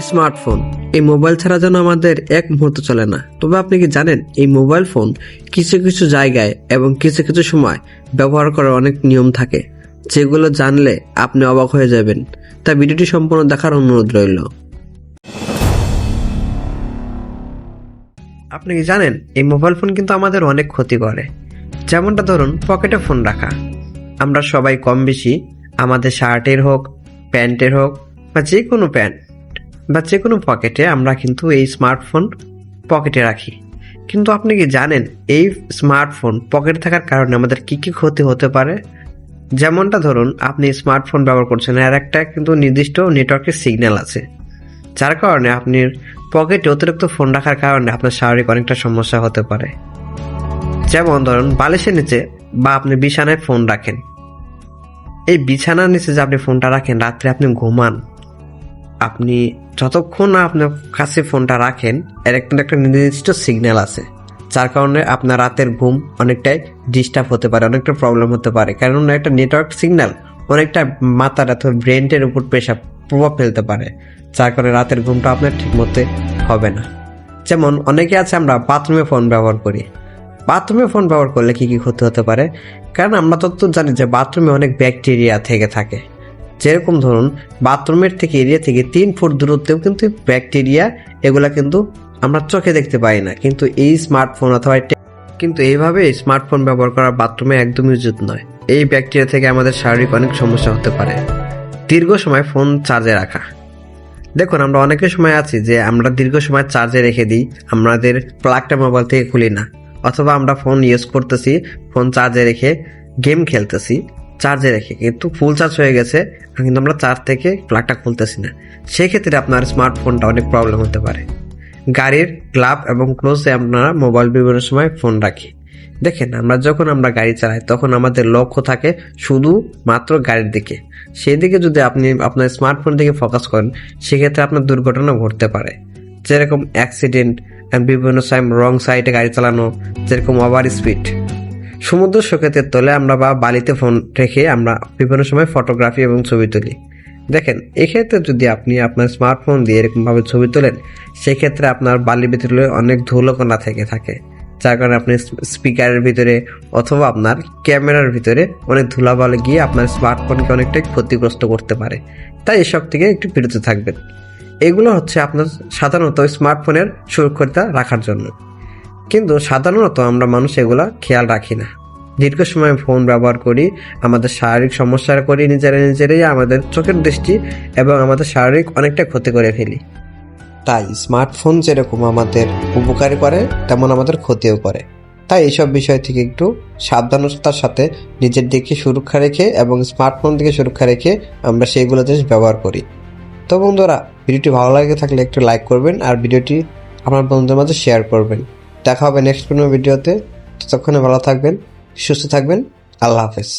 Smartphone. এই mobile ছাড়া যেন আমাদের এক মুহূর্ত চলে না। তবে আপনি কি জানেন, এই মোবাইল ফোন কিছু কিছু জায়গায় এবং কিছু কিছু সময় ব্যবহার করার অনেক নিয়ম থাকে, যেগুলো জানলে আপনি অবাক হয়ে যাবেন। তাই ভিডিওটি সম্পূর্ণ দেখার অনুরোধ রইল। আপনি কি জানেন, এই মোবাইল ফোন কিন্তু আমাদের অনেক ক্ষতি করে। যেমনটা ধরুন, পকেটে ফোন রাখা। আমরা সবাই কম বেশি আমাদের শার্টের হোক, প্যান্টের হোক বা যে কোনো প্যান্ট বা যে কোনো পকেটে আমরা কিন্তু এই স্মার্টফোন পকেটে রাখি। কিন্তু আপনি কি জানেন এই স্মার্টফোন পকেটে থাকার কারণে আমাদের কি কি ক্ষতি হতে পারে? যেমনটা ধরুন, আপনি স্মার্টফোন ব্যবহার করছেন আর একটা কিন্তু নির্দিষ্ট নেটওয়ার্কের সিগন্যাল আছে। যার কারণে আপনি পকেটে অতিরিক্ত ফোন রাখার কারণে আপনার শারীরিক অনেকটা সমস্যা হতে পারে। যেমন ধরুন, বালিশের নিচে বা আপনি বিছানায় ফোন রাখেন। এই বিছানার নিচে যে আপনি ফোনটা রাখেন, রাত্রে আপনি ঘুমান। আপনি যতক্ষণ না আপনার কাছে ফোনটা রাখেন, এর একটা একটা নির্দিষ্ট সিগন্যাল আছে, যার কারণে আপনার রাতের ঘুম অনেকটাই ডিস্টার্ব হতে পারে, অনেকটা প্রবলেম হতে পারে। কারণ একটা নেটওয়ার্ক সিগন্যাল অনেকটা মাথার অথবা ব্রেনটের উপর পেশা প্রভাব ফেলতে পারে, যার কারণে রাতের ঘুমটা আপনার ঠিক মতো হবে না। যেমন, অনেকে আছে আমরা বাথরুমে ফোন ব্যবহার করি। বাথরুমে ফোন ব্যবহার করলে কি কি ক্ষতি হতে পারে? কারণ আমরা তত জানি যে বাথরুমে অনেক ব্যাকটেরিয়া থেকে থাকে। যেরকম ধরুন, বাথরুমের থেকে এরিয়া থেকে তিন ফুট দূরত্বেও কিন্তু ব্যাকটেরিয়া, এগুলা কিন্তু আমরা চোখে দেখতে পাই না। কিন্তু এই স্মার্টফোন অথবা কিন্তু এইভাবে স্মার্টফোন ব্যবহার করা বাথরুমে একদমই উচিত নয়। এই ব্যাকটেরিয়া থেকে আমাদের শারীরিক অনেক সমস্যা হতে পারে। দীর্ঘ সময় ফোন চার্জে রাখা। দেখুন, আমরা অনেকের সময় আছি যে আমরা দীর্ঘ সময় চার্জে রেখে দিই, আমাদের প্লাগটা মোবাইল থেকে খুলি না। অথবা আমরা ফোন ইউজ করতেছি, ফোন চার্জে রেখে গেম খেলতেছি। চার্জে রেখে, কিন্তু ফুল চার্জ হয়ে গেছে, কিন্তু আমরা চার্জ থেকে প্লাগটা খুলতেছি না। সেক্ষেত্রে আপনার স্মার্টফোনটা অনেক প্রবলেম হতে পারে। গাড়ির গ্লাভ এবং ক্লোজে আপনারা মোবাইল বিভিন্ন সময় ফোন রাখি। দেখেন, আমরা যখন আমরা গাড়ি চালাই, তখন আমাদের লক্ষ্য থাকে শুধু মাত্র গাড়ির দিকে। সেই দিকে যদি আপনি আপনার স্মার্টফোন দিকে ফোকাস করেন, সেক্ষেত্রে আপনার দুর্ঘটনা ঘটতে পারে। যেরকম অ্যাক্সিডেন্ট বিভিন্ন সাইম রং সাইডে গাড়ি চালানো, যেরকম ওভার স্পিড সমুদ্র সৈকতের তলে আমরা বা বালিতে ফোন রেখে আমরা বিভিন্ন সময় ফটোগ্রাফি এবং ছবি তুলি। দেখেন, এক্ষেত্রে যদি আপনি আপনার স্মার্টফোন দিয়ে এরকমভাবে ছবি তোলেন, সেক্ষেত্রে আপনার বালির ভিতরে অনেক ধুলোকণা থেকে থাকে। যার কারণে আপনি স্পিকারের ভিতরে অথবা আপনার ক্যামেরার ভিতরে অনেক ধুলাবালি গিয়ে আপনার স্মার্টফোনকে অনেকটাই ক্ষতিগ্রস্ত করতে পারে। তাই এসব থেকে একটু বিরত থাকবেন। এগুলো হচ্ছে আপনার সাধারণত স্মার্টফোনের সুরক্ষিতা রাখার জন্য। কিন্তু সাধারণত আমরা মানুষ এগুলা খেয়াল রাখি না। দীর্ঘ সময় ফোন ব্যবহার করি, আমাদের শারীরিক সমস্যা করি, নিজেরা নিজেরাই আমাদের চোখের দৃষ্টি এবং আমাদের শারীরিক অনেকটা ক্ষতি করে ফেলি। তাই স্মার্টফোন যেরকম আমাদের উপকার করে, তেমন আমাদের ক্ষতিও করে। তাই এইসব বিষয় থেকে একটু সাবধানতার সাথে নিজের দিকে সুরক্ষা রেখে এবং স্মার্টফোন থেকে সুরক্ষা রেখে আমরা সেইগুলো জিনিস ব্যবহার করি। তো বন্ধুরা, ভিডিওটি ভালো লাগে থাকলে একটু লাইক করবেন আর ভিডিওটি আপনার বন্ধুদের মাঝে শেয়ার করবেন। দেখা হবে নেক্সট কোনো ভিডিওতে ততক্ষণে ভালো থাকবেন সুস্থ থাকবেন আল্লাহ হাফেজ।